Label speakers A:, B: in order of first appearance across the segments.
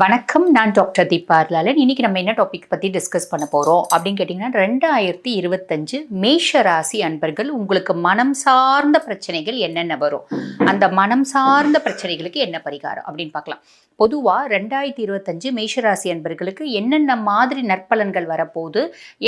A: வணக்கம் நான் டாக்டர் தீபார்லாலன் இன்னைக்கு நம்ம என்ன டாபிக் பற்றி டிஸ்கஸ் பண்ண போகிறோம் அப்படின்னு கேட்டிங்கன்னா ரெண்டாயிரத்தி இருபத்தஞ்சு மேஷ ராசி அன்பர்கள் உங்களுக்கு மனம் சார்ந்த பிரச்சனைகள் என்னென்ன வரும்? அந்த மனம் சார்ந்த பிரச்சனைகளுக்கு என்ன பரிகாரம் அப்படின்னு பார்க்கலாம். பொதுவாக ரெண்டாயிரத்தி இருபத்தஞ்சு மேஷராசி அன்பர்களுக்கு என்னென்ன மாதிரி நற்பலன்கள் வரப்போகுது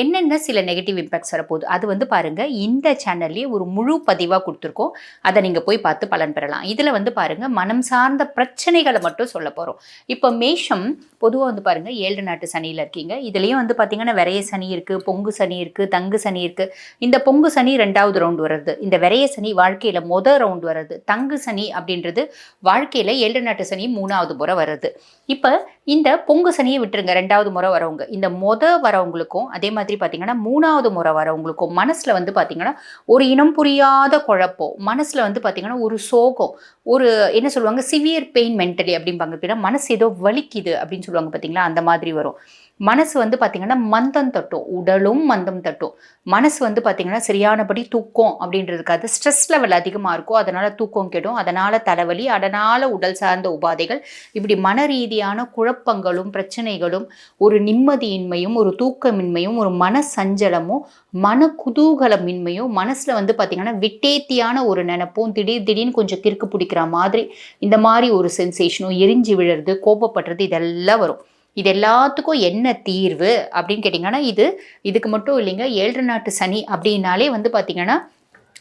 A: என்னென்ன சில நெகட்டிவ் இம்பேக்ட்ஸ் வரப்போகுது அது வந்து பாருங்கள் இந்த சேனல்லேயே ஒரு முழு பதிவாக கொடுத்துருக்கோம். அதை நீங்கள் போய் பார்த்து பலன் பெறலாம். இதில் வந்து பாருங்கள் மனம் சார்ந்த பிரச்சனைகளை மட்டும் சொல்ல போகிறோம் இப்போ மேஷம் பொதுவாக வந்து பாருங்கள் ஏழு நாட்டு சனியில் இருக்கீங்க. இதுலேயும் வந்து பார்த்தீங்கன்னா விரைய சனி இருக்குது பொங்கு சனி இருக்குது தங்கு சனி இருக்குது இந்த பொங்கு சனி ரெண்டாவது ரவுண்ட் வருது இந்த விரைய சனி வாழ்க்கையில் மொதல் ரவுண்ட் வருது தங்கு சனி அப்படின்றது வாழ்க்கையில் ஏழு நாட்டு சனி மூணாவது புறம் வருது இப்போ இந்த பொங்கு சனியை விட்டுருங்க ரெண்டாவது முறை வரவங்க. இந்த மொத வரவங்களுக்கும் அதே மாதிரி பார்த்தீங்கன்னா மூணாவது முறை வரவங்களுக்கும் மனசில் வந்து பார்த்தீங்கன்னா ஒரு இனம் புரியாத குழப்பம். மனசில் வந்து பார்த்தீங்கன்னா ஒரு சோகம். ஒரு என்ன சொல்லுவாங்க சிவியர் பெயின் மென்டலி அப்படிம்பாங்க. அப்படின்னா மனசு ஏதோ வலிக்குது அப்படின்னு சொல்லுவாங்க பார்த்தீங்களா அந்த மாதிரி வரும். மனசு வந்து பார்த்திங்கன்னா மந்தம் தட்டும் உடலும் மந்தம் தட்டும். மனசு வந்து பார்த்திங்கன்னா சரியானபடி தூக்கம் அப்படின்றதுக்காக ஸ்ட்ரெஸ் லெவல் அதிகமாக இருக்கும். அதனால் தூக்கம் கெடும். அதனால் தலைவலி அதனால் உடல் சார்ந்த உபாதைகள். இப்படி மன ரீதியான குழப்பங்களும் பிரச்சனைகளும் ஒரு நிம்மதியின்மையும் ஒரு தூக்கமின்மையும் ஒரு மன சஞ்சலமும் மன குதூகலமின்மையும் மனசில் வந்து பார்த்திங்கன்னா விட்டேத்தியான ஒரு நினப்பும் திடீர் திடீர்னு கொஞ்சம் கிறுக்கு பிடிக்கிற மாதிரி இந்த மாதிரி ஒரு சென்சேஷனும் எரிஞ்சு விழுறது கோபப்படுறது இதெல்லாம் வரும். இது எல்லாத்துக்கும் என்ன தீர்வு அப்படின்னு கேட்டிங்கன்னா இது இதுக்கு மட்டும் இல்லைங்க ஏழு நாட்டு சனி அப்படின்னாலே வந்து பார்த்திங்கன்னா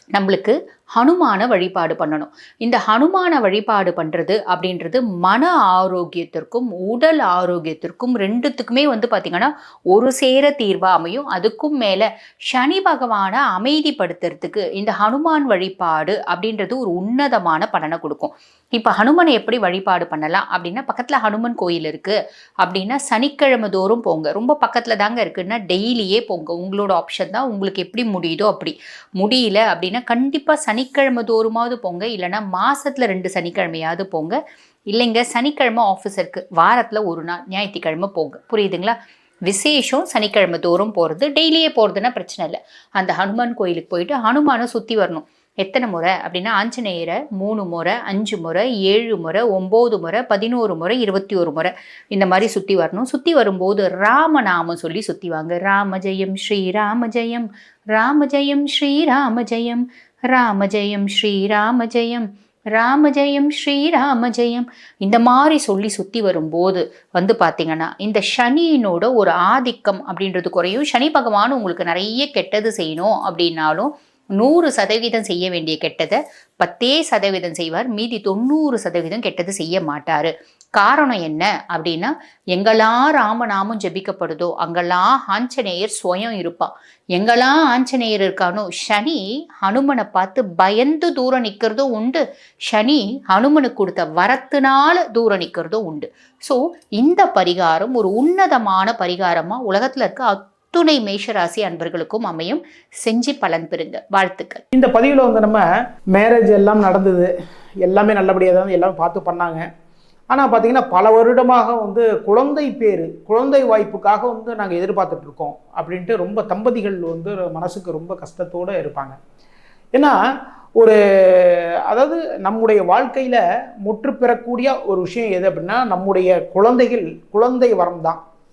A: நம்மளுக்கு ஹனுமான வழிபாடு பண்ணணும். இந்த ஹனுமான வழிபாடு பண்ணுறது அப்படின்றது மன ஆரோக்கியத்திற்கும் உடல் ஆரோக்கியத்திற்கும் ரெண்டுத்துக்குமே வந்து பார்த்திங்கன்னா ஒரு சேர தீர்வாக அமையும். அதுக்கும் மேலே சனி பகவானை அமைதிப்படுத்துறதுக்கு இந்த ஹனுமான் வழிபாடு அப்படின்றது ஒரு உன்னதமான பலனை கொடுக்கும். இப்போ ஹனுமனை எப்படி வழிபாடு பண்ணலாம்? அப்படின்னா பக்கத்தில் ஹனுமன் கோயில் இருக்குது அப்படின்னா சனிக்கிழமை தோறும் போங்க. ரொம்ப பக்கத்தில் தாங்க இருக்குன்னா டெய்லியே போங்க. உங்களோட ஆப்ஷன் தான். உங்களுக்கு எப்படி முடியுதோ அப்படி. முடியல அப்படின்னா கண்டிப்பாக சனிக்கிழமை தோறுமாவது போங்க. இல்லைன்னா மாதத்தில் ரெண்டு சனிக்கிழமையாவது போங்க. இல்லைங்க சனிக்கிழமை ஆஃபீஸ் இருக்குது வாரத்தில் ஒரு நாள் ஞாயிற்றுக்கிழமை போங்க. புரியுதுங்களா? விசேஷம் சனிக்கிழமை தோறும் போகிறது டெய்லியே போகிறதுனா பிரச்சனை இல்லை. அந்த ஹனுமான் கோயிலுக்கு போயிட்டு ஹனுமானை சுற்றி வரணும். எத்தனை முறை? அப்படின்னா ஆஞ்சநேயரை மூணு முறை அஞ்சு முறை ஏழு முறை ஒம்பது முறை பதினோரு முறை இருபத்தி ஒரு முறை இந்த மாதிரி சுற்றி வரணும். சுற்றி வரும்போது ராமநாமம் சொல்லி சுற்றி வாங்க. ராம ஜெயம் ஸ்ரீ ராம ஜெயம். ராம ஜெயம் ஸ்ரீ ராம ஜெயம். ராம ஜெயம் ஸ்ரீராம ஜெயம் ராம ஜெயம் ஸ்ரீராம ஜெயம் இந்த மாதிரி சொல்லி சுற்றி வரும்போது வந்து பார்த்தீங்கன்னா இந்த சனியினோட ஒரு ஆதிக்கம் அப்படின்றது குறையும். சனி பகவான் உங்களுக்கு நிறைய கெட்டது செய்யணும் அப்படின்னாலும் நூறு சதவீதம் செய்ய வேண்டிய கெட்டதை பத்தே சதவீதம் செய்வார். மீதி தொண்ணூறு சதவீதம் கெட்டது செய்ய மாட்டார். காரணம் என்ன அப்படின்னா எங்கெல்லாம் ராமநாமம் ஜெபிக்கப்படுதோ அங்கெல்லாம் ஆஞ்சநேயர் சுயம் இருப்பான் எங்கெல்லாம் ஆஞ்சநேயர் இருக்கானோ சனி ஹனுமனை பார்த்து பயந்து தூரம் நிற்கிறதும் உண்டு. சனி ஹனுமனுக்கு கொடுத்த வரத்தினால தூரம் நிற்கிறதும் உண்டு. ஸோ இந்த பரிகாரம் ஒரு உன்னதமான பரிகாரமாக உலகத்தில் இருக்க அத்துணை மேஷராசி அன்பர்களுக்கும் அமையும். செஞ்சு பலன் பெறுங்க. வாழ்த்துக்கள்.
B: இந்த பதிவில் வந்து நம்ம மேரேஜ் எல்லாம் நடந்தது. எல்லாமே நல்லபடியாக தான் எல்லாமே பார்த்து பண்ணாங்க. ஆனால் பார்த்தீங்கன்னா பல வருடமாக வந்து குழந்தை பேர் குழந்தை வாய்ப்புக்காக வந்து நாங்கள் எதிர்பார்த்துட்டு இருக்கோம் அப்படின்ட்டு ரொம்ப தம்பதிகள் வந்து மனசுக்கு ரொம்ப கஷ்டத்தோடு இருப்பாங்க. ஏன்னா ஒரு அதாவது நம்முடைய வாழ்க்கையில் முற்று பெறக்கூடிய ஒரு விஷயம் எது அப்படின்னா நம்முடைய குழந்தைகள் குழந்தை வரம் தான்.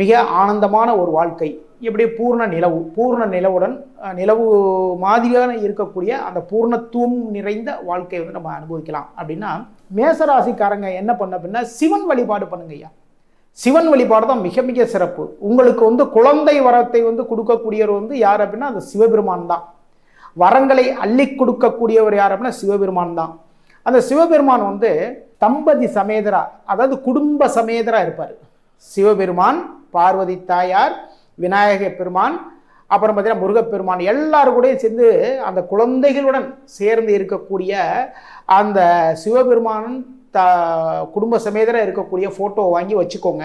B: மிக ஆனந்தமான ஒரு வாழ்க்கை. எப்படி பூர்ண நிலவு பூர்ண நிலவுடன் நிலவு மாதிரியான இருக்கக்கூடிய அந்த பூர்ணத்துவம் நிறைந்த வாழ்க்கையை வந்து நம்ம அனுபவிக்கலாம். அப்படின்னா மேசராசிக்காரங்க என்ன பண்ண அப்படின்னா சிவன் வழிபாடு பண்ணுங்க ஐயா. சிவன் வழிபாடு தான் மிக மிக சிறப்பு. உங்களுக்கு வந்து குழந்தை வரத்தை வந்து கொடுக்கக்கூடியவர் வந்து யார் அப்படின்னா அந்த சிவபெருமான் தான். வரங்களை அள்ளி கொடுக்கக்கூடியவர் யார் அப்படின்னா சிவபெருமான் தான். அந்த சிவபெருமான் வந்து தம்பதி சமேதரா அதாவது குடும்ப சமேதரா இருப்பார். சிவபெருமான் பார்வதி தாயார் விநாயக பெருமான் அப்புறம் பார்த்தீங்கன்னா முருகப்பெருமான் எல்லாரும் கூடயும் சேர்ந்து அந்த குழந்தைகளுடன் சேர்ந்து இருக்கக்கூடிய அந்த சிவபெருமானும் த குடும்ப சமேதராக இருக்கக்கூடிய ஃபோட்டோ வாங்கி வச்சுக்கோங்க.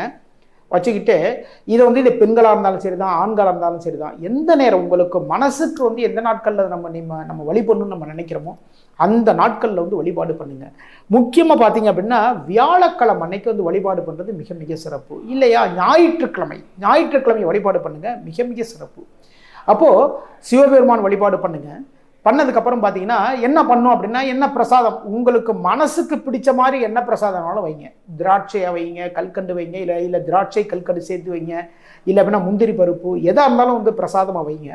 B: வச்சுக்கிட்டு இதை வந்து இது பெண்களாக இருந்தாலும் சரி தான் ஆண்களாக இருந்தாலும் சரி தான் எந்த நேரம் உங்களுக்கு மனசுக்கு வந்து எந்த நாட்களில் நம்ம நம்ம நம்ம வழிபடணும்னு நம்ம நினைக்கிறோமோ அந்த நாட்களில் வந்து வழிபாடு பண்ணுங்க. முக்கியமாக பார்த்தீங்க அப்படின்னா வியாழக்கிழமை அன்னைக்கு வந்து வழிபாடு பண்ணுறது மிக மிக சிறப்பு. இல்லையா? ஞாயிற்றுக்கிழமை ஞாயிற்றுக்கிழமை வழிபாடு பண்ணுங்கள் மிக மிக சிறப்பு. அப்போது சிவபெருமான் வழிபாடு பண்ணுங்கள் பண்ணதுக்கப்புறம் பார்த்தீங்கன்னா என்ன பண்ணும் அப்படின்னா என்ன பிரசாதம்? உங்களுக்கு மனசுக்கு பிடிச்ச மாதிரி என்ன பிரசாதம்னாலும் வைங்க. திராட்சையை வைங்க கல்கண்டு வைங்க இல்லை இல்லை திராட்சை கல்கண்டு சேர்த்து வைங்க. இல்லை அப்படின்னா முந்திரி பருப்பு எதாக இருந்தாலும் வந்து பிரசாதமாக வைங்க.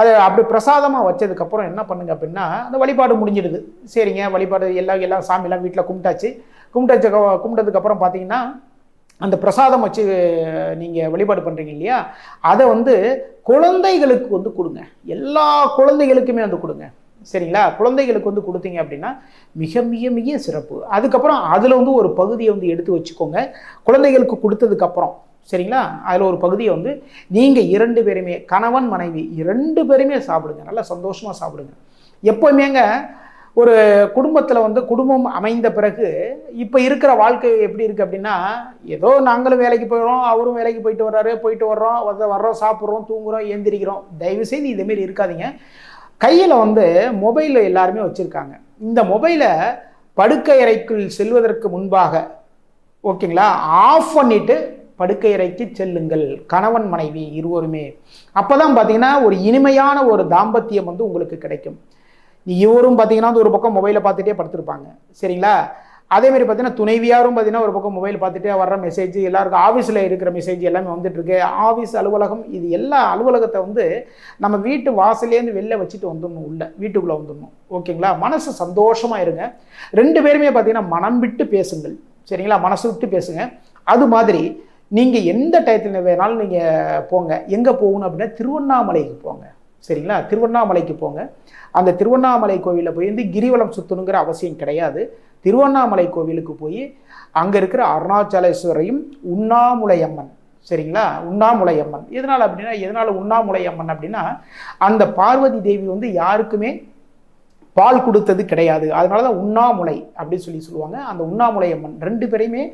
B: அது அப்படி பிரசாதமாக வச்சதுக்கப்புறம் என்ன பண்ணுங்க அப்படின்னா அந்த வழிபாடு முடிஞ்சிடுது. சரிங்க வழிபாடு எல்லாம் எல்லாம் சாமியெல்லாம் வீட்டில் கும்பிட்டாச்சு. கும்பிட்டாச்சு கும்பிட்டதுக்கப்புறம் பார்த்தீங்கன்னா அந்த பிரசாதம் வச்சு நீங்கள் வழிபாடு பண்ணுறீங்க இல்லையா? அதை வந்து குழந்தைகளுக்கு வந்து கொடுங்க. எல்லா குழந்தைகளுக்குமே வந்து கொடுங்க. சரிங்களா? குழந்தைகளுக்கு வந்து கொடுத்தீங்க அப்படின்னா மிக மிக மிக சிறப்பு. அதுக்கப்புறம் அதில் வந்து ஒரு பகுதியை வந்து எடுத்து வச்சுக்கோங்க. குழந்தைகளுக்கு கொடுத்ததுக்கப்புறம் சரிங்களா? அதில் ஒரு பகுதியை வந்து நீங்கள் இரண்டு பேருமே கணவன் மனைவி இரண்டு பேருமே சாப்பிடுங்க. நல்லா சந்தோஷமாக சாப்பிடுங்க. எப்போவுமேங்க ஒரு குடும்பத்தில் வந்து குடும்பம் அமைந்த பிறகு இப்போ இருக்கிற வாழ்க்கை எப்படி இருக்குது அப்படின்னா ஏதோ நாங்களும் வேலைக்கு போயிடுறோம் அவரும் வேலைக்கு போயிட்டு வர்றாரு போயிட்டு வர்றோம் வந்து வர்றோம் சாப்பிட்றோம் தூங்குறோம் ஏந்திரிக்கிறோம். தயவுசெய்து இதேமாரி இருக்காதீங்க. கையில் வந்து மொபைலில் எல்லாருமே வச்சுருக்காங்க. இந்த மொபைலை படுக்கையறைக்குள் செல்வதற்கு முன்பாக ஓகேங்களா? ஆஃப் பண்ணிவிட்டு படுக்கையறைக்கு செல்லுங்கள். கணவன் மனைவி இருவருமே. அப்போ தான் பார்த்தீங்கன்னா ஒரு இனிமையான ஒரு தாம்பத்தியம் வந்து உங்களுக்கு கிடைக்கும். இவரும் பார்த்தீங்கன்னா வந்து ஒரு பக்கம் மொபைலை பார்த்துட்டே படுத்திருப்பாங்க. சரிங்களா? அதே மாதிரி பார்த்தீங்கன்னா துணைவியாரும் பார்த்தீங்கன்னா ஒரு பக்கம் மொபைல் பார்த்துட்டே வர்ற மெசேஜ் எல்லாருக்கும் ஆஃபீஸில் இருக்கிற மெசேஜ் எல்லாமே வந்துட்டுருக்கு ஆஃபீஸ் அலுவலகம் இது எல்லா அலுவலகத்தை வந்து நம்ம வீட்டு வாசலேருந்து வெளில வச்சுட்டு வந்துடணும் உள்ள வீட்டுக்குள்ளே வந்துடணும். ஓகேங்களா? மனசு சந்தோஷமாக இருங்க. ரெண்டு பேருமே பார்த்தீங்கன்னா மனம் விட்டு பேசுங்கள். சரிங்களா? மனசு விட்டு பேசுங்க. அது மாதிரி நீங்கள் எந்த டயத்தில் வேணாலும் நீங்கள் போங்க. எங்கே போகணும் அப்படின்னா திருவண்ணாமலைக்கு போங்க. சரிங்களா? திருவண்ணாமலைக்கு போங்க. அந்த திருவண்ணாமலை கோவிலில் போய் வந்து கிரிவலம் சுற்றணுங்கிற அவசியம் கிடையாது. திருவண்ணாமலை கோவிலுக்கு போய் அங்கே இருக்கிற அருணாச்சலேஸ்வரையும் உண்ணாமுலை அம்மன் சரிங்களா? உண்ணாமுலை அம்மன் எதனால் அப்படின்னா எதனால் உண்ணாமுலை அம்மன் அப்படின்னா அந்த பார்வதி தேவி வந்து யாருக்குமே பால் கொடுத்தது கிடையாது. அதனால தான் உண்ணாமுலை அப்படின்னு சொல்லி சொல்லுவாங்க. அந்த உண்ணாமுலை அம்மன் ரெண்டு பேரையுமே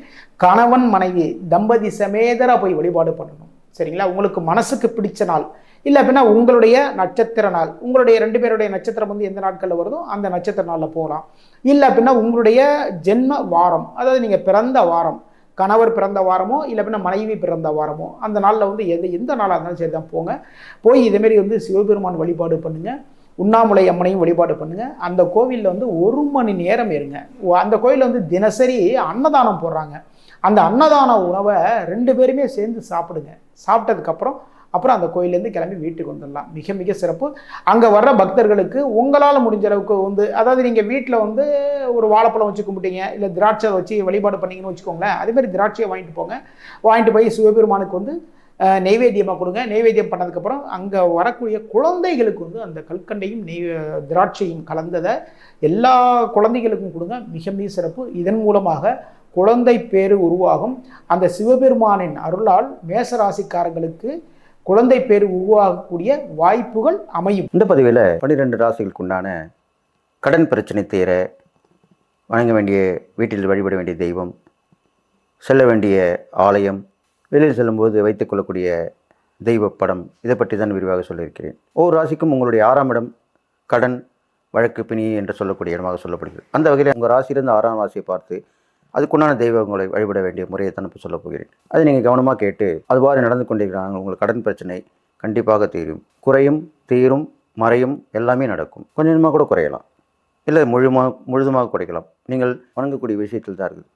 B: கணவன் மனைவி தம்பதி சமேதராக போய் வழிபாடு பண்ணணும். சரிங்களா? உங்களுக்கு மனசுக்கு பிடிச்ச நாள். இல்லை அப்படின்னா உங்களுடைய நட்சத்திர நாள். உங்களுடைய ரெண்டு பேருடைய நட்சத்திரம் வந்து எந்த நாட்களில் வருதோ அந்த நட்சத்திர நாளில் போகலாம். இல்லை அப்படின்னா உங்களுடைய ஜென்ம வாரம். அதாவது நீங்கள் பிறந்த வாரம். கணவர் பிறந்த வாரமோ இல்லை அப்படின்னா மனைவி பிறந்த வாரமோ அந்த நாளில் வந்து எது எந்த நாளாக இருந்தாலும் சரி தான் போங்க. போய் இதேமாரி வந்து சிவபெருமான் வழிபாடு பண்ணுங்கள் உண்ணாமுலை அம்மனையும் வழிபாடு பண்ணுங்க. அந்த கோவிலில் வந்து ஒரு மணி நேரம் இருங்க. அந்த கோயிலில் வந்து தினசரி அன்னதானம் போடுறாங்க. அந்த அன்னதான உணவை ரெண்டு பேருமே சேர்ந்து சாப்பிடுங்க. சாப்பிட்டதுக்கப்புறம் அப்புறம் அந்த கோயிலேருந்து கிளம்பி வீட்டுக்கு வந்துடலாம். மிக மிக சிறப்பு. அங்கே வர்ற பக்தர்களுக்கு உங்களால் முடிஞ்ச அளவுக்கு வந்து அதாவது நீங்கள் வீட்டில் வந்து ஒரு வாழைப்பழம் வச்சு கும்பிட்டீங்க இல்லை திராட்சை வச்சு வழிபாடு பண்ணீங்கன்னு வச்சுக்கோங்களேன் அதேமாதிரி திராட்சையை வாங்கிட்டு போங்க. வாங்கிட்டு போய் சிவபெருமானுக்கு வந்து நெய்வேத்தியமாக கொடுங்க. நெய்வேத்தியம் பண்ணதுக்கப்புறம் அங்கே வரக்கூடிய குழந்தைகளுக்கு வந்து அந்த கல்கண்டையும் நெய் திராட்சையும் கலந்ததை எல்லா குழந்தைகளுக்கும் கொடுங்க. மிக மிக சிறப்பு. இதன் மூலமாக குழந்தை பேரு உருவாகும். அந்த சிவபெருமானின் அருளால் மேசராசிக்காரங்களுக்கு குழந்தை பேரு உருவாகக்கூடிய வாய்ப்புகள் அமையும்.
C: இந்த பதிவில் பன்னிரெண்டு ராசிகளுக்கு உண்டான கடன் பிரச்சனை தீர வணங்க வேண்டிய வீட்டில் வழிபட வேண்டிய தெய்வம் செல்ல வேண்டிய ஆலயம் வெளியில் செல்லும்போது வைத்துக்கொள்ளக்கூடிய தெய்வ படம் இதை பற்றி தான் விரிவாக சொல்லியிருக்கிறேன். ஒவ்வொரு ராசிக்கும் உங்களுடைய ஆறாம் இடம் கடன் வழக்கு பிணி என்று சொல்லக்கூடிய இடமாக சொல்லப்படுகிறது. அந்த வகையில் உங்கள் ராசியிலிருந்து ஆறாம் ராசியை பார்த்து அதுக்குண்டான தெய்வங்களை வழிபட வேண்டிய முறையை தான் இப்போ சொல்லப் போகிறேன். அதை நீங்கள் கவனமாக கேட்டு அதுவாறு நடந்து கொண்டிருக்கிறாங்க உங்களுக்கு கடன் பிரச்சனை கண்டிப்பாக தீரும். குறையும் தீரும் மறையும் எல்லாமே நடக்கும். கொஞ்சம் கொஞ்சமாக கூட குறையலாம். இல்லை முழுமாக முழுதுமாக குறைக்கலாம். நீங்கள் வணங்கக்கூடிய விஷயத்தில் தான் இருக்குது.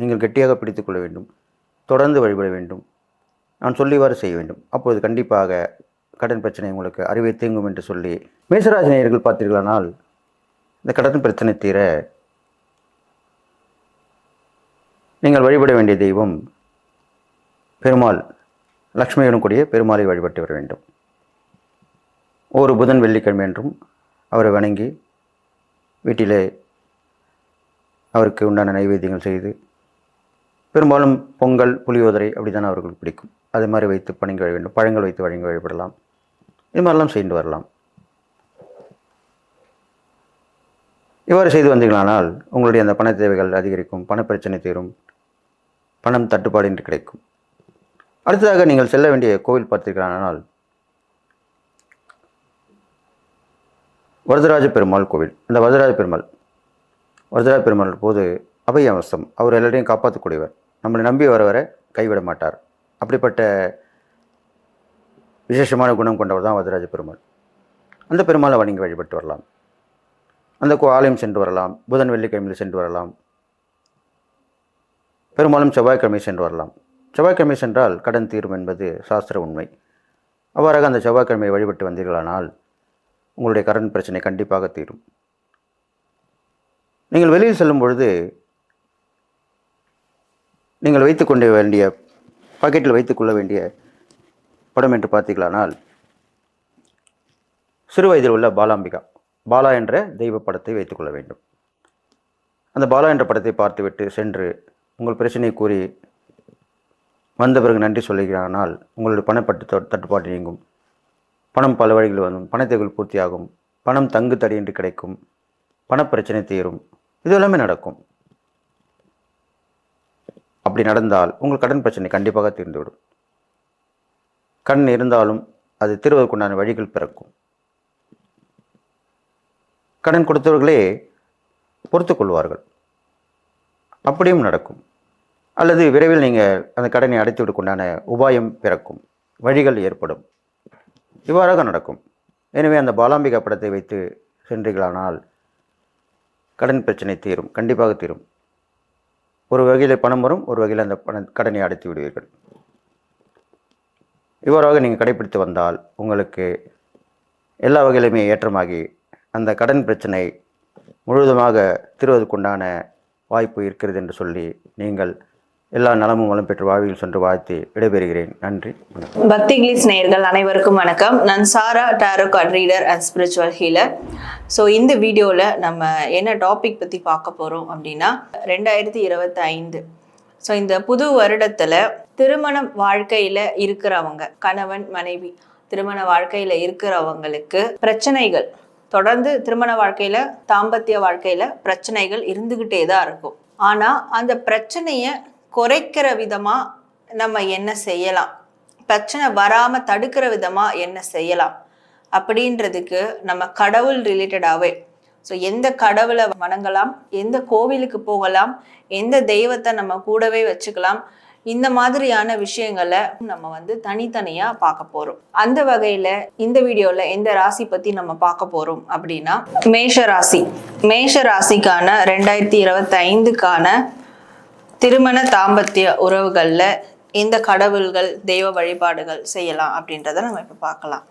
C: நீங்கள் கெட்டியாக பிடித்து கொள்ள வேண்டும். தொடர்ந்து வழிபட வேண்டும். நான் சொல்லிவாறு செய்ய வேண்டும். அப்போது கண்டிப்பாக கடன் பிரச்சனை உங்களுக்கு அறிவை தீங்கும் என்று சொல்லி மேசராசி நேயர்கள் பார்த்தீர்களானால் இந்த கடன் பிரச்சனை தீர நீங்கள் வழிபட வேண்டிய தெய்வம் பெருமாள் லக்ஷ்மியுடன் கூடிய பெருமாளை வழிபட்டு வர வேண்டும். ஒரு புதன் வெள்ளிக்கிழமை என்றும் அவரை வணங்கி வீட்டிலே அவருக்கு உண்டான நைவேத்தியங்கள் செய்து பெரும்பாலும் பொங்கல் புளியோதரை அப்படி தானே அவர்களுக்கு பிடிக்கும். அது மாதிரி வைத்து பணங்கி வழி வேண்டும் பழங்கள் வைத்து வழங்கி வழிபடலாம். இது மாதிரிலாம் செய்து வரலாம். இவ்வாறு செய்து வந்தீர்களானால் உங்களுடைய அந்த பண தேவைகள் அதிகரிக்கும் பணப்பிரச்சனை தீரும் பணம் தட்டுப்பாடின்றி கிடைக்கும். அடுத்ததாக நீங்கள் செல்ல வேண்டிய கோவில் பார்த்தீர்களானால் வரதராஜ பெருமாள் கோவில். இந்த வரதராஜ பெருமாள் வரதராஜ பெருமாள் போது அபய அவசம் அவர் எல்லாரையும் காப்பாற்றக்கூடியவர். நம்மளை நம்பி வர வர கைவிட மாட்டார். அப்படிப்பட்ட விசேஷமான குணம் கொண்டவர் தான் வரதராஜ பெருமாள். அந்த பெருமாளை வணங்கி வழிபட்டு வரலாம். அந்த கோ ஆலயம் சென்று வரலாம். புதன் வெள்ளிக்கிழமையில் சென்று வரலாம். பெரும்பாலும் செவ்வாய்க்கிழமை சென்று வரலாம். செவ்வாய்க்கிழமை சென்றால் கடன் தீரும் என்பது சாஸ்திர உண்மை. அவ்வாறாக அந்த செவ்வாய்க்கிழமை வழிபட்டு வந்தீர்களானால் உங்களுடைய கடன் பிரச்சனை கண்டிப்பாக தீரும். நீங்கள் வெளியில் செல்லும் பொழுது நீங்கள் வைத்துக்கொள்ள வேண்டிய பாக்கெட்டில் வைத்துக்கொள்ள வேண்டிய படம் என்று பார்த்தீர்களானால் சிறு வயதில் உள்ள பாலாம்பிகா. பாலா என்ற தெய்வ படத்தை வைத்துக்கொள்ள வேண்டும். அந்த பாலா என்ற படத்தை பார்த்துவிட்டு சென்று உங்கள் பிரச்சனை கூறி வந்த பிறகு நன்றி சொல்லுகிறானால் உங்களுடைய பணப்பட்டு தட்டுப்பாடு நீங்கும். பணம் பல வழிகளில் வரும். பணத்தேவைகள் பூர்த்தியாகும். பணம் தங்கு தடையின்றி கிடைக்கும். பணப்பிரச்சனை தீரும். இது எல்லாமே நடக்கும். அப்படி நடந்தால் உங்கள் கடன் பிரச்சனை கண்டிப்பாக தீர்ந்துவிடும். கடன் இருந்தாலும் அது தீர்வதற்குண்டான வழிகள் பிறக்கும். கடன் கொடுத்தவர்களே பொறுத்து கொள்வார்கள் அப்படியும் நடக்கும். அல்லது விரைவில் நீங்கள் அந்த கடனை அடைத்துவிடுக்குண்டான உபாயம் பிறக்கும். வழிகள் ஏற்படும். இவ்வாறாக நடக்கும். எனவே அந்த பாலாம்பிகா படத்தை வைத்து சென்றீர்களானால் கடன் பிரச்சனை தீரும். கண்டிப்பாக தீரும். ஒரு வகையில் பணம் வரும் ஒரு வகையில் அந்த பண கடனை அடைத்து விடுவீர்கள். இவ்வாறாக நீங்கள் கடைபிடித்து வந்தால் உங்களுக்கு எல்லா வகையிலுமே ஏற்றமாகி அந்த கடன் பிரச்சனை முழுவதுமாக தீர்வதற்குண்டான வாய்ப்பு இருக்கிறது என்று சொல்லி நீங்கள் எல்லா நலமும் வளம் பெற்று வாழ்வில் சென்று வாழ்த்து விடைபெறுகிறேன். நன்றி.
D: பக்தி கிளிஸ் நேயர்கள் அனைவருக்கும் வணக்கம். நான் Sara tarot card reader and spiritual healer so இந்த வீடியோவில் நம்ம என்ன டாபிக் பற்றி பார்க்க போகிறோம் அப்படின்னா ரெண்டாயிரத்தி இருபத்தி ஐந்து ஸோ இந்த புது வருடத்தில் திருமண வாழ்க்கையில் இருக்கிறவங்க கணவன் மனைவி திருமண வாழ்க்கையில் இருக்கிறவங்களுக்கு பிரச்சனைகள் தொடர்ந்து திருமண வாழ்க்கையில் தாம்பத்திய வாழ்க்கையில் பிரச்சனைகள் இருந்துக்கிட்டே தான் இருக்கும். ஆனால் அந்த பிரச்சனையை குறைக்கிற விதமாக நம்ம என்ன செய்யலாம்? பிரச்சனை வராம தடுக்கிற விதமா என்ன செய்யலாம்? அப்படின்றதுக்கு நம்ம கடவுள் ரிலேட்டடாகவே ஸோ எந்த கடவுளை வணங்கலாம்? எந்த கோவிலுக்கு போகலாம்? எந்த தெய்வத்தை நம்ம கூடவே வச்சுக்கலாம்? இந்த மாதிரியான விஷயங்களை நம்ம வந்து தனித்தனியா பார்க்க போறோம். அந்த வகையில இந்த வீடியோல எந்த ராசி பத்தி நம்ம பார்க்க போறோம் அப்படின்னா மேஷ ராசி. மேஷ ராசிக்கான ரெண்டாயிரத்தி இருபத்தி ஐந்துக்கான திருமண தாம்பத்திய உறவுகளில் எந்த கடவுள்கள் தெய்வ வழிபாடுகள் செய்யலாம் அப்படின்றத நம்ம இப்போ பார்க்கலாம்.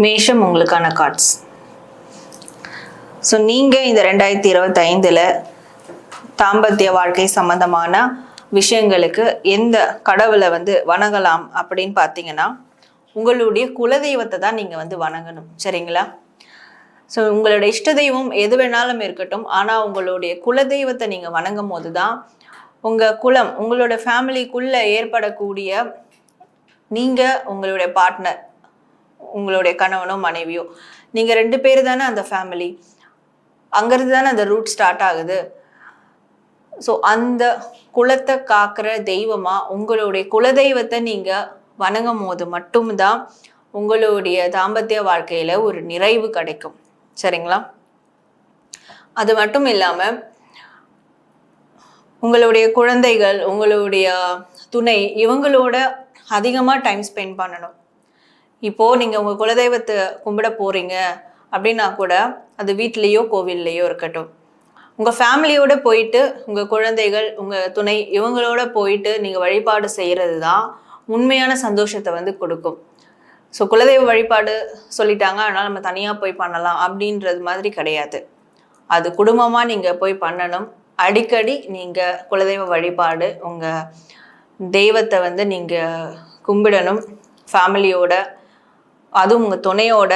D: மேஷம் உங்களுக்கான கார்ட்ஸ் ஸோ நீங்கள் இந்த ரெண்டாயிரத்தி இருபத்தைந்தில் தாம்பத்திய வாழ்க்கை சம்பந்தமான விஷயங்களுக்கு எந்த கடவுளை வந்து வணங்கலாம் அப்படின்னு பார்த்தீங்கன்னா உங்களுடைய குலதெய்வத்தை தான் நீங்கள் வந்து வணங்கணும். சரிங்களா? ஸோ உங்களோட இஷ்ட தெய்வம் எது வேணாலும் இருக்கட்டும் ஆனால் உங்களுடைய குலதெய்வத்தை நீங்கள் வணங்கும் போது தான் உங்கள் குலம் உங்களோட ஃபேமிலிக்குள்ளே ஏற்படக்கூடிய நீங்கள் உங்களுடைய பார்ட்னர் உங்களுடைய கணவனோ மனைவியோ நீங்கள் ரெண்டு பேர் தானே அந்த ஃபேமிலி அங்கேருந்து தானே அந்த ரூட் ஸ்டார்ட் ஆகுது. ஸோ அந்த குலத்தை காக்கிற தெய்வமாக உங்களுடைய குலதெய்வத்தை நீங்கள் வணங்கும் போது மட்டும்தான் உங்களுடைய தாம்பத்திய வாழ்க்கையில் ஒரு நிறைவு கிடைக்கும். சரிங்களா? அது மட்டும் இல்லாமல் உங்களுடைய குழந்தைகள் உங்களுடைய துணை இவங்களோட அதிகமாக டைம் ஸ்பெண்ட் பண்ணணும். இப்போது நீங்கள் உங்கள் குலதெய்வத்தை கும்பிட போகிறீங்க அப்படின்னா கூட அது வீட்லேயோ கோவில்லையோ இருக்கட்டும். உங்கள் ஃபேமிலியோட போயிட்டு உங்கள் குழந்தைகள் உங்கள் துணை இவங்களோட போயிட்டு நீங்கள் வழிபாடு செய்கிறது தான் உண்மையான சந்தோஷத்தை வந்து கொடுக்கும். ஸோ குலதெய்வ வழிபாடு சொல்லிட்டாங்க அதனால் நம்ம தனியாக போய் பண்ணலாம் அப்படின்றது மாதிரி கிடையாது. அது குடும்பமாக நீங்கள் போய் பண்ணணும். அடிக்கடி நீங்கள் குலதெய்வ வழிபாடு உங்கள் தெய்வத்தை வந்து நீங்கள் கும்பிடணும். ஃபேமிலியோட அதுவும் உங்கள் துணையோட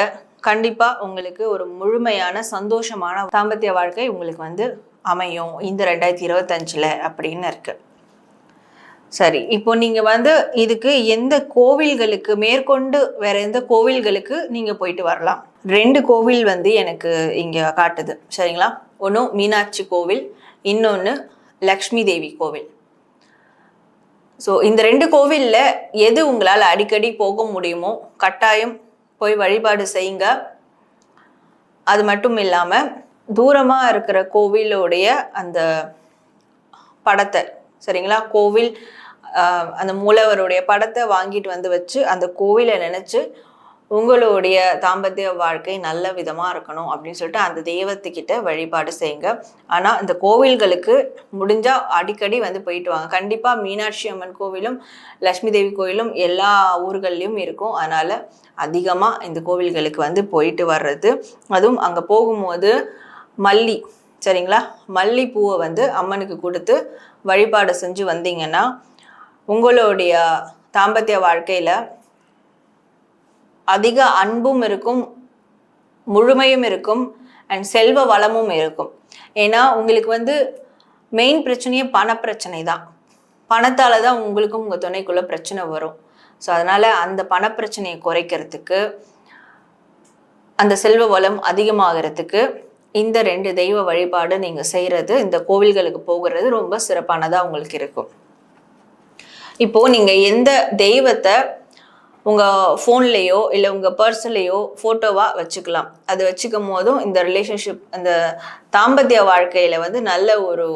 D: கண்டிப்பாக உங்களுக்கு ஒரு முழுமையான சந்தோஷமான தாம்பத்திய வாழ்க்கை உங்களுக்கு வந்து அமையும். இந்த ரெண்டாயிரத்தி இருபத்தஞ்சில் அப்படின்னு இருக்கு. சரி இப்போ நீங்க வந்து இதுக்கு எந்த கோவில்களுக்கு மேற்கொண்டு வேற எந்த கோவில்களுக்கு நீங்க போயிட்டு வரலாம்? ரெண்டு கோவில் வந்து எனக்கு இங்க காட்டுது. சரிங்களா? ஒன்று மீனாட்சி கோவில் இன்னொன்று லக்ஷ்மி தேவி கோவில். ஸோ இந்த ரெண்டு கோவிலில் எது உங்களால் அடிக்கடி போக முடியுமோ கட்டாயம் போய் வழிபாடு செய்யுங்க. அது மட்டும் இல்லாமல் தூரமாக இருக்கிற கோவிலுடைய அந்த படத்தை சரிங்களா? கோவில் அந்த மூலவருடைய படத்தை வாங்கிட்டு வந்து வச்சு அந்த கோவிலை நினச்சி உங்களுடைய தாம்பத்திய வாழ்க்கை நல்ல விதமாக இருக்கணும் அப்படின்னு சொல்லிட்டு அந்த தெய்வத்துக்கிட்ட வழிபாடு செய்யுங்க. ஆனால் இந்த கோவில்களுக்கு முடிஞ்சால் அடிக்கடி வந்து போயிட்டு வாங்க. கண்டிப்பாக மீனாட்சி அம்மன் கோவிலும் லக்ஷ்மி தேவி கோவிலும் எல்லா ஊர்கள்லையும் இருக்கும். அதனால் அதிகமாக இந்த கோவில்களுக்கு வந்து போயிட்டு வர்றது. அதுவும் அங்கே போகும்போது மல்லி சரிங்களா? மல்லிப்பூவை வந்து அம்மனுக்கு கொடுத்து வழிபாடு செஞ்சு வந்தீங்கன்னா உங்களுடைய தாம்பத்திய வாழ்க்கையில் அதிக அன்பும் இருக்கும் முழுமையும் இருக்கும் அண்ட் செல்வ வளமும் இருக்கும். ஏன்னா உங்களுக்கு வந்து மெயின் பிரச்சனையே பணப்பிரச்சனை தான். பணத்தால தான் உங்களுக்கும் உங்கள் துணைக்குள்ள பிரச்சனை வரும். ஸோ அதனால அந்த பணப்பிரச்சனையை குறைக்கிறதுக்கு அந்த செல்வ வளம் அதிகமாகிறதுக்கு இந்த ரெண்டு தெய்வ வழிபாடு நீங்கள் செய்கிறது இந்த கோவில்களுக்கு போகிறது ரொம்ப சிறப்பானதாக உங்களுக்கு இருக்கும். இப்போது நீங்கள் எந்த தெய்வத்தை உங்கள் ஃபோன்லேயோ இல்லை உங்கள் பர்ஸ்லேயோ ஃபோட்டோவாக வச்சுக்கலாம். அது வச்சுக்கும் போதும் இந்த ரிலேஷன்ஷிப் அந்த தாம்பத்திய வாழ்க்கையில் வந்து நல்ல ஒரு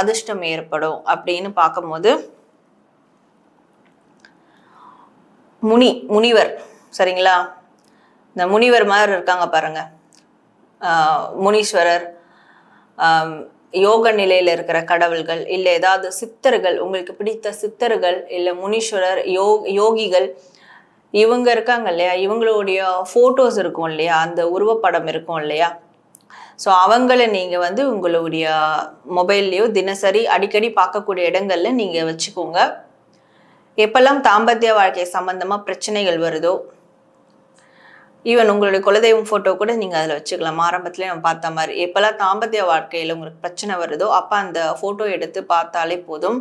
D: அதிர்ஷ்டம் ஏற்படும் அப்படின்னு பார்க்கும்போது முனி முனிவர் சரிங்களா? இந்த முனிவர் மாதிரி இருக்காங்க பாருங்க. முனீஸ்வரர் யோக நிலையில் இருக்கிற கடவுள்கள் இல்லை ஏதாவது சித்தர்கள் உங்களுக்கு பிடித்த சித்தர்கள் இல்லை முனீஸ்வரர் யோ யோகிகள் இவங்க இருக்காங்க இல்லையா? இவங்களுடைய ஃபோட்டோஸ் இருக்கும் இல்லையா? அந்த உருவப்படம் இருக்கும் இல்லையா? ஸோ அவங்கள நீங்கள் வந்து உங்களுடைய மொபைல்லையோ தினசரி அடிக்கடி பார்க்கக்கூடிய இடங்கள்ல நீங்கள் வச்சுக்கோங்க. எப்பெல்லாம் தாம்பத்திய வாழ்க்கை சம்மந்தமாக பிரச்சனைகள் வருதோ ஈவன் உங்களுடைய குலதெய்வம் ஃபோட்டோ கூட நீங்கள் அதில் வச்சுக்கலாம். ஆரம்பத்தில் நம்ம பார்த்த மாதிரி. எப்போல்லாம் தாம்பத்திய வாழ்க்கையில் உங்களுக்கு பிரச்சனை வருதோ அப்போ அந்த ஃபோட்டோ எடுத்து பார்த்தாலே போதும்.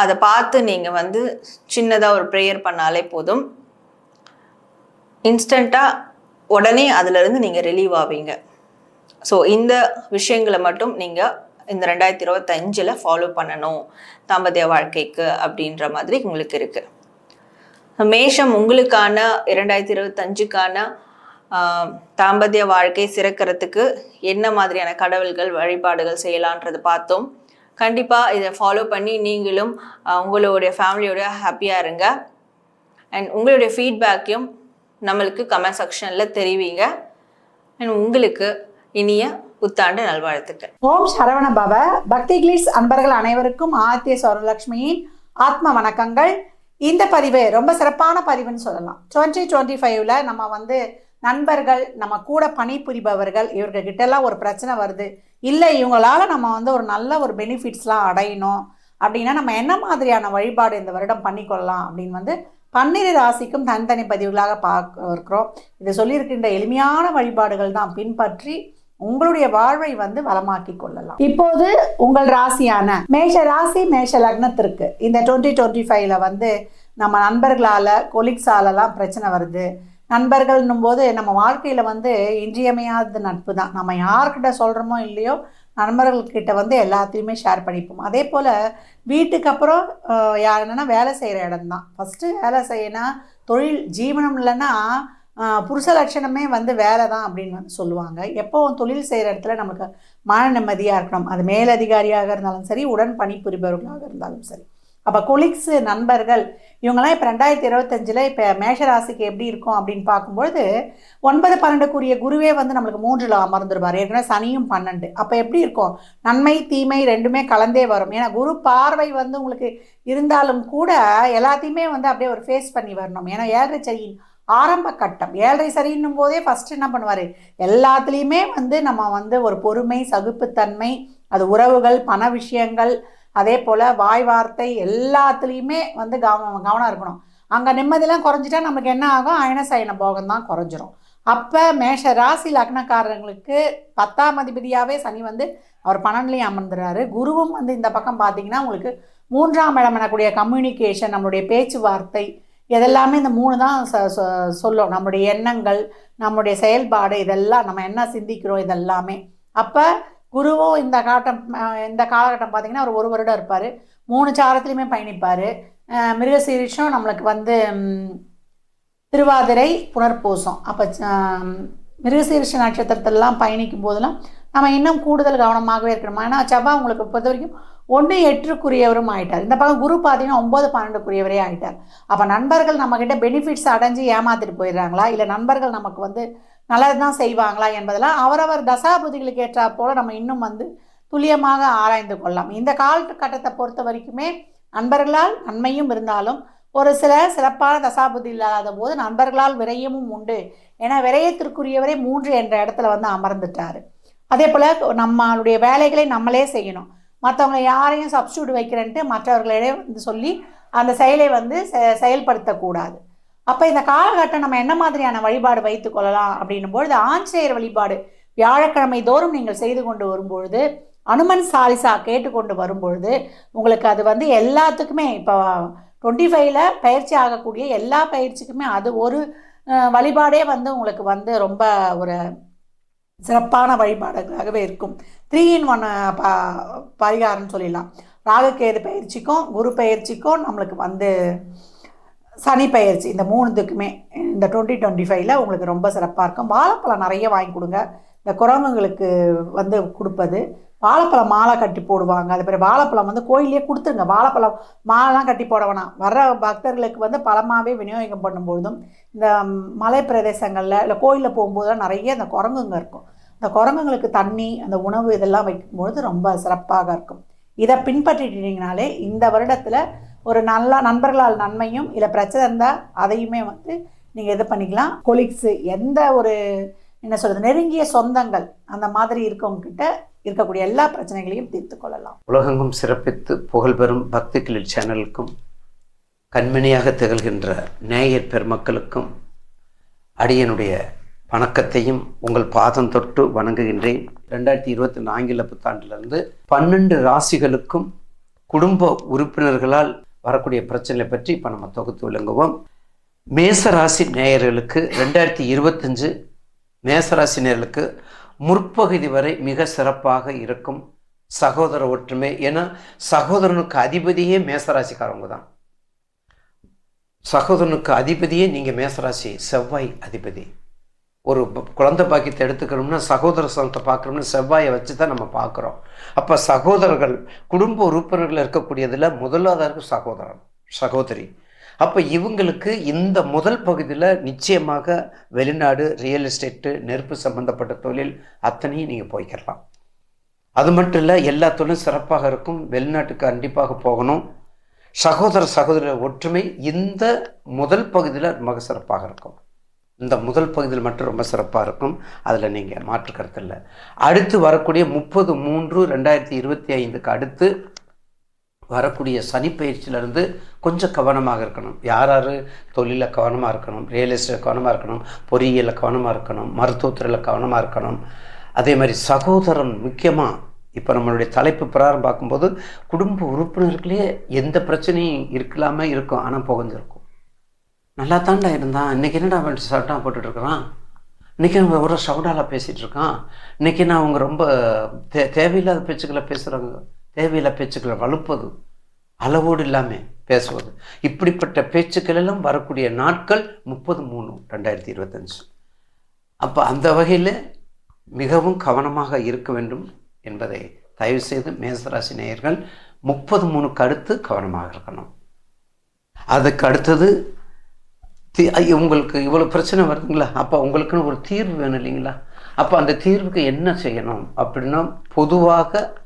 D: அதை பார்த்து நீங்கள் வந்து சின்னதாக ஒரு ப்ரேயர் பண்ணாலே போதும். இன்ஸ்டண்ட்டாக உடனே அதுலேருந்து நீங்கள் ரிலீவ் ஆவீங்க. ஸோ இந்த விஷயங்களை மட்டும் நீங்கள் இந்த ரெண்டாயிரத்தி இருபத்தஞ்சில் ஃபாலோ பண்ணணும். தாம்பத்திய வாழ்க்கைக்கு அப்படின்ற மாதிரி உங்களுக்கு இருக்குது மேஷம் உங்களுக்கான இரண்டாயிரத்தி இருபத்தஞ்சுக்கான தாம்பத்திய வாழ்க்கை சிறக்கிறதுக்கு என்ன மாதிரியான கடவுள்கள் வழிபாடுகள் செய்யலான்றது பார்த்தோம். கண்டிப்பாக இதை ஃபாலோ பண்ணி நீங்களும் உங்களுடைய ஃபேமிலியோட ஹாப்பியாக இருங்க. அண்ட் உங்களுடைய ஃபீட்பேக்கையும் நம்மளுக்கு கமெண்ட் செக்ஷனில் தெரிவிங்க. அண்ட் உங்களுக்கு இனிய புத்தாண்டு நல்வாழ்த்துக்கள்.
E: ஓம் சரவண பவ. பக்தி கிளீஸ் அன்பர்கள் அனைவருக்கும் ஆத்திய சௌரலட்சுமியின் ஆத்ம வணக்கங்கள். இந்த பதிவு ரொம்ப சிறப்பான பதிவுன்னு சொல்லலாம். டுவெண்ட்டி டுவெண்ட்டி ஃபைவ்ல நம்ம வந்து நண்பர்கள் நம்ம கூட பணிபுரிபவர்கள் இவர்கள் கிட்டலாம் ஒரு பிரச்சனை வருது. இல்லை இவங்களால நம்ம வந்து ஒரு நல்ல ஒரு பெனிஃபிட்ஸ்லாம் அடையணும். அப்படின்னா நம்ம என்ன மாதிரியான வழிபாடு இந்த வருடம் பண்ணிக்கொள்ளலாம் அப்படின்னு வந்து பன்னிரு ராசிக்கும் தனித்தனி பதிவுகளாக பார்க்க இருக்கிறோம். இதை சொல்லியிருக்கின்ற எளிமையான வழிபாடுகள் தான் பின்பற்றி உங்களுடைய வாழ்வை வந்து வளமாக்கி கொள்ளலாம். இப்போது உங்கள் ராசியான மேஷ ராசி மேஷ லக்னத்திற்கு இந்த டுவெண்ட்டி டுவெண்ட்டி ஃபைவ்ல வந்து நம்ம நண்பர்களால் கொலிக்ஸாலலாம் பிரச்சனை வருது. நண்பர்கள்னும் போது நம்ம வாழ்க்கையில் வந்து இன்றியமையாத நட்பு தான். நம்ம யார்கிட்ட சொல்கிறோமோ இல்லையோ நண்பர்கள்கிட்ட வந்து எல்லாத்தையுமே ஷேர் பண்ணிப்போம். அதே போல் வீட்டுக்கு அப்புறம் என்னென்னா வேலை செய்கிற இடம் தான். ஃபஸ்ட்டு வேலை செய்யணும் தொழில் ஜீவனம் இல்லைன்னா புருஷ லட்சணமே வந்து வேலை தான் அப்படின்னு வந்து சொல்லுவாங்க. எப்போவும் தொழில் செய்கிற இடத்துல நமக்கு மன நிம்மதியாக இருக்கணும். அது மேலதிகாரியாக இருந்தாலும் சரி உடன் பணிபுரிபவர்களாக இருந்தாலும் சரி. அப்போ கொலிக்ஸு நண்பர்கள் இவங்கெல்லாம் இப்போ ரெண்டாயிரத்தி இருபத்தஞ்சில் இப்போ மேஷராசிக்கு எப்படி இருக்கும் அப்படின்னு பார்க்கும்பொழுது ஒன்பது பன்னெண்டுக்குரிய குருவே வந்து நம்மளுக்கு மூன்றில் அமர்ந்துருவார் ஏற்கனவே சனியும் பன்னெண்டு. அப்போ எப்படி இருக்கும்? நன்மை தீமை ரெண்டுமே கலந்தே வரும். ஏன்னா குரு பார்வை வந்து உங்களுக்கு இருந்தாலும் கூட எல்லாத்தையுமே வந்து அப்படியே ஒரு ஃபேஸ் பண்ணி வரணும். ஏன்னா ஏழரை சரியின் ஆரம்ப கட்டம். ஏழரை சரின்னும் போதே ஃபஸ்ட்டு என்ன பண்ணுவார்? எல்லாத்துலேயுமே வந்து நம்ம வந்து ஒரு பொறுமை சகிப்புத்தன்மை அது உறவுகள் பண விஷயங்கள் அதே போல் வாய் வார்த்தை எல்லாத்துலேயுமே வந்து கவனம் கவனம் இருக்கணும். அங்கே நிம்மதியெல்லாம் குறைஞ்சிட்டா நமக்கு என்ன ஆகும்? அயன சயன போகம் தான் குறைஞ்சிரும். அப்போ மேஷ ராசி லக்னக்காரங்களுக்கு பத்தாம் அதிபதியாகவே சனி வந்து அவர் பன்னெண்டுலேயும் அமர்ந்துறாரு. குருவும் வந்து இந்த பக்கம் பார்த்தீங்கன்னா உங்களுக்கு மூன்றாம் இடம் எனக்கூடிய கம்யூனிகேஷன் நம்மளுடைய பேச்சுவார்த்தை இதெல்லாமே இந்த மூணு தான் ச- சொ- சொல்லும். நம்முடைய எண்ணங்கள் நம்முடைய செயல்பாடு இதெல்லாம் நம்ம என்ன சிந்திக்கிறோம் இதெல்லாமே. அப்போ குருவும் இந்த காட்டம் இந்த காலகட்டம் பார்த்தீங்கன்னா அவர் ஒரு வருடம் இருப்பார். மூணு சாரத்துலேயுமே பயணிப்பார். மிருகசீரிஷம் நம்மளுக்கு வந்து திருவாதிரை புனர்பூசம். அப்போ மிருகசீரிஷ நட்சத்திரத்திலலாம் பயணிக்கும் போதெல்லாம் நம்ம இன்னும் கூடுதல் கவனமாகவே இருக்கணும்? ஏன்னா செவ்வாய் உங்களுக்கு பொறுத்த வரைக்கும் ஒன்று எட்டுக்குரியவரும் ஆயிட்டார். இந்த பக்கம் குரு பார்த்தீங்கன்னா ஒம்பது பன்னெண்டுக்குரியவரே ஆயிட்டார். அப்போ நண்பர்கள் நம்மக்கிட்ட பெனிஃபிட்ஸ் அடைஞ்சு ஏமாத்திட்டு போயிடுறாங்களா? இல்லை நண்பர்கள் நமக்கு வந்து நல்லது தான் செய்வாங்களா என்பதெல்லாம் அவரவர் தசாபுதிகளுக்கு ஏற்றா போல நம்ம இன்னும் வந்து துல்லியமாக ஆராய்ந்து கொள்ளலாம். இந்த காலகட்டத்தை பொறுத்த வரைக்குமே நண்பர்களால் நன்மையும் இருந்தாலும் ஒரு சில சிறப்பான தசாபுதி இல்லாத போது நண்பர்களால் விரயமும் உண்டு. ஏன்னா விரயத்திற்குரியவரே மூன்று என்ற இடத்துல வந்து அமர்ந்துட்டார். அதே போல் நம்மளுடைய வேலைகளை நம்மளே செய்யணும். மற்றவங்களை யாரையும் சப்ஸ்டியூட் வைக்கிறேன்ட்டு மற்றவர்களிடையே வந்து சொல்லி அந்த செயலை வந்து செ- செயல்படுத்தக்கூடாது. அப்போ இந்த காலகட்டம் நம்ம என்ன மாதிரியான வழிபாடு வைத்துக் கொள்ளலாம் அப்படின்னும் பொழுது ஆஞ்சநேயர் வழிபாடு வியாழக்கிழமை தோறும் நீங்கள் செய்து கொண்டு வரும்பொழுது அனுமன் சாலிசா கேட்டுக்கொண்டு வரும்பொழுது உங்களுக்கு அது வந்து எல்லாத்துக்குமே இப்போ டுவெண்ட்டி ஃபைவ்ல பயிற்சி ஆகக்கூடிய எல்லா பயிற்சிக்குமே அது ஒரு வழிபாடே வந்து உங்களுக்கு வந்து ரொம்ப ஒரு சிறப்பான வழிபாடுகளாகவே இருக்கும். த்ரீ இன் ஒன் ப பரிகாரம்னு சொல்லிடலாம். ராகுகேது பயிற்சிக்கும் குரு பயிற்சிக்கும் நம்மளுக்கு வந்து சனி பயிற்சி இந்த மூணுத்துக்குமே இந்த டுவெண்ட்டி டுவெண்ட்டி ஃபைவ்ல உங்களுக்கு ரொம்ப சிறப்பாக இருக்கும். வாழைப்பழம் நிறைய வாங்கி கொடுங்க. இந்த குரங்குங்களுக்கு வந்து கொடுப்பது. வாழைப்பழம் மாலை கட்டி போடுவாங்க. அது பிறகு வாழைப்பழம் வந்து கோயிலே கொடுத்துருங்க. வாழைப்பழம் மாலைலாம் கட்டி போட வேணாம். வர்ற பக்தர்களுக்கு வந்து பழமாகவே விநியோகம் பண்ணும்பொழுதும் இந்த மலை பிரதேசங்களில் இல்லை கோயிலில் போகும்போதெல்லாம் நிறைய இந்த குரங்குங்க இருக்கும். இந்த குரங்குங்களுக்கு தண்ணி அந்த உணவு இதெல்லாம் வைக்கும்பொழுது ரொம்ப சிறப்பாக இருக்கும். இதை பின்பற்றிட்டீங்கனாலே இந்த வருடத்தில் ஒரு நல்ல நண்பர்களால் நன்மையும் இல்லை பிரச்சனை இருந்தால் அதையுமே வந்து நீங்கள் இது பண்ணிக்கலாம். கொலிக்ஸு எந்த ஒரு என்ன சொல்கிறது நெருங்கிய சொந்தங்கள் அந்த மாதிரி இருக்கவங்க கிட்ட இருக்கக்கூடிய எல்லா பிரச்சனைகளையும் தீர்த்து கொள்ளலாம்.
F: உலகெங்கும் சிறப்பித்து புகழ்பெறும் பக்தி கிளில் சேனலுக்கும் கண்மணியாக திகழ்கின்ற நேயர் பெருமக்களுக்கும் அடியனுடைய வணக்கத்தையும் உங்கள் பாதம் தொட்டு வணங்குகின்றேன். ரெண்டாயிரத்தி இருபத்தி நான்கில் புத்தாண்டிலிருந்து பன்னெண்டு ராசிகளுக்கும் குடும்ப உறுப்பினர்களால் வரக்கூடிய பிரச்சனை பற்றி இப்போ நம்ம தொகுத்து விளங்குவோம். மேசராசி நேயர்களுக்கு ரெண்டாயிரத்தி இருபத்தஞ்சு மேசராசி நேயர்களுக்கு முற்பகுதி வரை மிக சிறப்பாக இருக்கும் சகோதர ஒற்றுமை. ஏன்னா சகோதரனுக்கு அதிபதியே மேசராசிக்காரவங்க தான். சகோதரனுக்கு அதிபதியே நீங்கள் மேசராசி செவ்வாய் அதிபதி. ஒரு குழந்தை பாக்கியத்தை எடுத்துக்கணும்னா சகோதர சனத்தை பார்க்குறோம்னு செவ்வாயை வச்சு தான் நம்ம பார்க்குறோம். அப்போ சகோதரர்கள் குடும்ப உறுப்பினர்கள் இருக்கக்கூடியதில் முதலாவது சகோதரன் சகோதரி. அப்போ இவங்களுக்கு இந்த முதல் பகுதியில் நிச்சயமாக வெளிநாடு ரியல் எஸ்டேட்டு நெருப்பு சம்பந்தப்பட்ட தொழில் அத்தனையும் நீங்கள் போய்க்கிடலாம். அது மட்டும் இல்லை எல்லா தொழிலும் சிறப்பாக இருக்கும். வெளிநாட்டுக்கு கண்டிப்பாக போகணும். சகோதர சகோதர ஒற்றுமை இந்த முதல் பகுதியில் மிக சிறப்பாக இருக்கும். இந்த முதல் பகுதியில் மட்டும் ரொம்ப சிறப்பாக இருக்கும். அதில் நீங்கள் மாற்று கருத்து இல்லை. அடுத்து வரக்கூடிய முப்பது மூன்று ரெண்டாயிரத்தி இருபத்தி ஐந்துக்கு அடுத்து வரக்கூடிய சனிப்பயிற்சியிலேருந்து கொஞ்சம் கவனமாக இருக்கணும். யார் யார் தொழிலில் கவனமாக இருக்கணும் ரியல் எஸ்டேட் கவனமாக இருக்கணும் பொறியியலில் கவனமாக இருக்கணும் மருத்துவத்துறையில் கவனமாக இருக்கணும். அதே மாதிரி சகோதரன் முக்கியமாக இப்போ நம்மளுடைய தலைப்பு பிரகாரம் பார்க்கும்போது குடும்ப உறுப்பினர்களே எந்த பிரச்சனையும் இருக்கலாமே இருக்கும் ஆனால் புகஞ்சிருக்கும். நல்லா தாண்டா இருந்தான். இன்னைக்கு என்னடா அவன் சட்டா போட்டுட்டு இருக்கிறான் இன்னைக்கு அவன் ஒரு சவுடால பேசிகிட்டு இருக்கான் இன்றைக்கி நான் அவங்க ரொம்ப தே தேவையில்லாத பேச்சுக்களை பேசுகிறாங்க தேவையில்லாத பேச்சுக்களை வலுப்பது அளவோடு இல்லாமல் பேசுவது. இப்படிப்பட்ட பேச்சுக்களெல்லாம் வரக்கூடிய நாட்கள் முப்பது மூணு ரெண்டாயிரத்தி இருபத்தஞ்சு. அப்போ அந்த வகையில் மிகவும் கவனமாக இருக்க வேண்டும் என்பதை தயவு செய்து மேசராசி நேயர்கள் முப்பது மூணுக்கு அடுத்து கவனமாக இருக்கணும். அதுக்கு அடுத்தது தீ ஐயோ, உங்களுக்கு இவ்வளோ பிரச்சனை வருதுங்களா? அப்போ உங்களுக்குன்னு ஒரு தீர்வு வேணும் இல்லைங்களா? அப்போ அந்த தீர்வுக்கு என்ன செய்யணும் அப்படின்னா பொதுவாக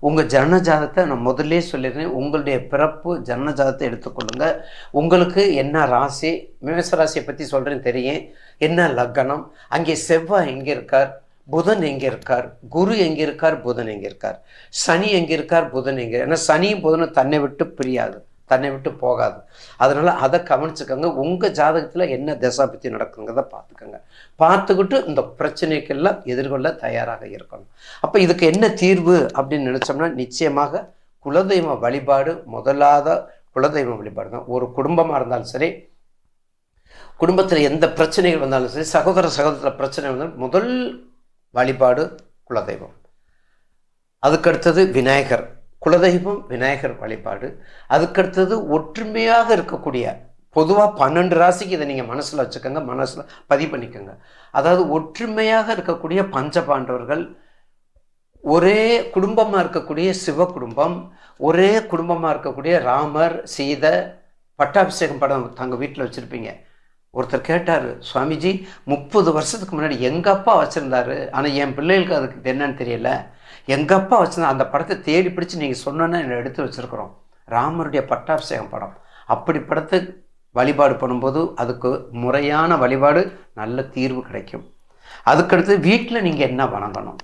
F: உங்கள் ஜனஜாதத்தை நான் முதல்ல சொல்லிடுறேன். உங்களுடைய பிறப்பு ஜனஜாதத்தை எடுத்துக்கொள்ளுங்க. உங்களுக்கு என்ன ராசி? மேச ராசியை பற்றி சொல்கிறேன்னு தெரியும். என்ன லக்னம் அங்கே செவ்வாய் எங்கே இருக்கார்? புதன் எங்கே இருக்கார்? குரு எங்கே இருக்கார்? புதன் எங்கே இருக்கார்? சனி எங்கே இருக்கார்? புதன் எங்கே ஏன்னா சனியும் புதனும் தன்னை விட்டு பிரியாது. தன்னை விட்டு போகாது. அதனால் அதை கவனிச்சுக்கோங்க. உங்கள் ஜாதகத்தில் என்ன தசா பற்றி நடக்குங்கிறத பார்த்துக்கோங்க. பார்த்துக்கிட்டு இந்த பிரச்சனைக்கெல்லாம் எதிர்கொள்ள தயாராக இருக்கணும். அப்போ இதுக்கு என்ன தீர்வு அப்படின்னு நினச்சோம்னா நிச்சயமாக குலதெய்வ வழிபாடு முதலாத குலதெய்வ வழிபாடு தான். ஒரு குடும்பமாக இருந்தாலும் சரி குடும்பத்தில் எந்த பிரச்சனைகள் வந்தாலும் சரி சகோதர சகோதர பிரச்சனை வந்தாலும் முதல் வழிபாடு குலதெய்வம். அதுக்கடுத்தது விநாயகர். குலதெய்வம் விநாயகர் வழிபாடு. அதுக்கடுத்தது ஒற்றுமையாக இருக்கக்கூடிய பொதுவாக பன்னெண்டு ராசிக்கு இதை நீங்கள் மனசில் வச்சுக்கோங்க மனசில் பதிவு பண்ணிக்கோங்க. அதாவது ஒற்றுமையாக இருக்கக்கூடிய பஞ்சபாண்டவர்கள் ஒரே குடும்பமாக இருக்கக்கூடிய சிவ குடும்பம் ஒரே குடும்பமாக இருக்கக்கூடிய ராமர் சீதை பட்டாபிஷேகம் படம் தங்கள் வீட்டில் வச்சுருப்பீங்க. ஒருத்தர் கேட்டார் சுவாமிஜி முப்பது வருஷத்துக்கு முன்னாடி எங்கள் அப்பா வச்சுருந்தாரு ஆனால் என் பிள்ளைகளுக்கு அதுக்கு என்னன்னு தெரியல. எங்கள் அப்பா வச்சுருந்தா அந்த படத்தை தேடி பிடிச்சி நீங்கள் சொன்னோன்னு எடுத்து வச்சுருக்குறோம். ராமருடைய பட்டாபிஷேகம் படம். அப்படி படத்தை வழிபாடு பண்ணும்போது அதுக்கு முறையான வழிபாடு நல்ல தீர்வு கிடைக்கும். அதுக்கடுத்து வீட்டில் நீங்கள் என்ன வணங்கணும்?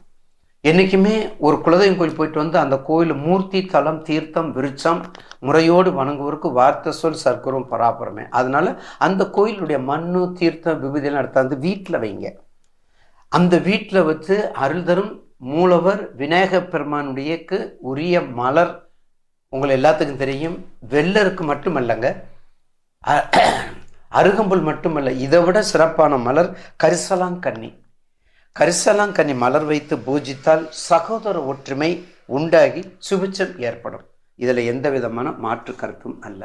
F: என்றைக்குமே ஒரு குலதெய்வம் கோயில் போயிட்டு வந்து அந்த கோயில் மூர்த்தி தலம் தீர்த்தம் விருட்சம் முறையோடு வணங்குவோருக்கு வார்த்தை சொல் சர்க்குரும் பராபரமே. அதனால அந்த கோயிலுடைய மண்ணு தீர்த்தம் விபூதியெல்லாம் எடுத்தாந்து வீட்டில் வைங்க. அந்த வீட்டில் வச்சு அருள் தரும் மூலவர் விநாயக பெருமானுடையக்கு உரிய மலர் உங்களை எல்லாத்துக்கும் தெரியும். வெள்ளருக்கு மட்டுமல்லங்க. அருகம்புல் மட்டுமல்ல. இதை விட சிறப்பான மலர் கரிசலாங்கண்ணி. கரிசலாங்கனி மலர் வைத்து பூஜித்தால் சகோதர ஒற்றுமை உண்டாகி சுபிச்சம் ஏற்படும். இதில் எந்த விதமான மாற்று கருத்தும் அல்ல.